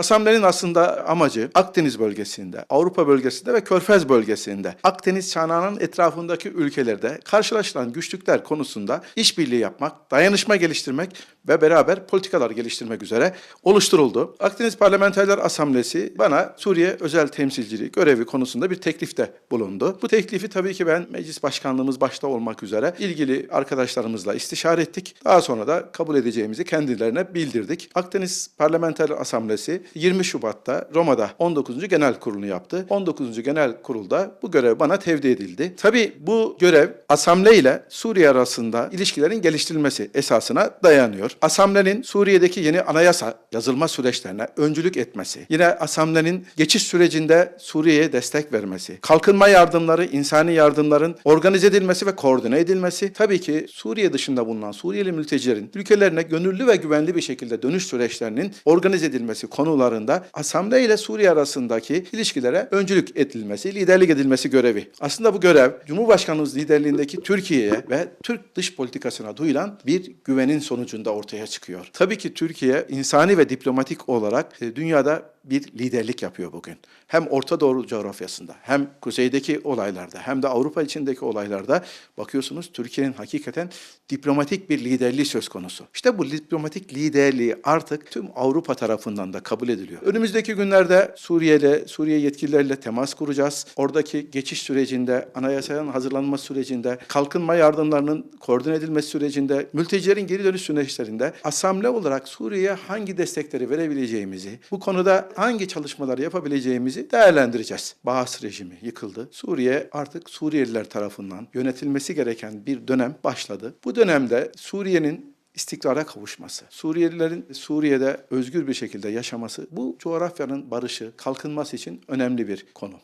Asamblenin aslında amacı Akdeniz bölgesinde, Avrupa bölgesinde ve Körfez bölgesinde, Akdeniz çanağının etrafındaki ülkelerde karşılaşılan güçlükler konusunda işbirliği yapmak, dayanışma geliştirmek ve beraber politikalar geliştirmek üzere oluşturuldu. Akdeniz Parlamenterler Asamblesi bana Suriye özel temsilciliği görevi konusunda bir teklifte bulundu. Bu teklifi tabii ki ben meclis başkanlığımız başta olmak üzere ilgili arkadaşlarımızla istişare ettik. Daha sonra da kabul edeceğimizi kendilerine bildirdik. Akdeniz Parlamenterler Asamblesi 20 Şubat'ta Roma'da 19. Genel Kurulu'nu yaptı. 19. Genel Kurul'da bu görev bana tevdi edildi. Tabii bu görev Asamble ile Suriye arasında ilişkilerin geliştirilmesi esasına dayanıyor. Asamblenin Suriye'deki yeni anayasa yazılma süreçlerine öncülük etmesi, yine Asamblenin geçiş sürecinde Suriye'ye destek vermesi, kalkınma yardımları, insani yardımların organize edilmesi ve koordine edilmesi, tabii ki Suriye dışında bulunan Suriyeli mültecilerin ülkelerine gönüllü ve güvenli bir şekilde dönüş süreçlerinin organize edilmesi konularında Asamble ile Suriye arasındaki ilişkilere öncülük edilmesi, liderlik edilmesi görevi. Aslında bu görev Cumhurbaşkanımız liderliğindeki Türkiye'ye ve Türk dış politikasına duyulan bir güvenin sonucunda ortaya çıkıyor. Tabii ki Türkiye insani ve diplomatik olarak e, dünyada bir liderlik yapıyor bugün. Hem Orta Doğu coğrafyasında, hem kuzeydeki olaylarda, hem de Avrupa içindeki olaylarda bakıyorsunuz Türkiye'nin hakikaten diplomatik bir liderliği söz konusu. İşte bu diplomatik liderliği artık tüm Avrupa tarafından da kabul ediliyor. Önümüzdeki günlerde Suriye'yle, Suriye yetkililerle temas kuracağız. Oradaki geçiş sürecinde, anayasanın hazırlanması sürecinde, kalkınma yardımlarının koordine edilmesi sürecinde, mültecilerin geri dönüş süreçlerinde asamble olarak Suriye'ye hangi destekleri verebileceğimizi, bu konuda hangi çalışmaları yapabileceğimizi değerlendireceğiz. Baas rejimi yıkıldı. Suriye artık Suriyeliler tarafından yönetilmesi gereken bir dönem başladı. Bu dönemde Suriye'nin istikrara kavuşması, Suriyelilerin Suriye'de özgür bir şekilde yaşaması bu coğrafyanın barışı, kalkınması için önemli bir konu.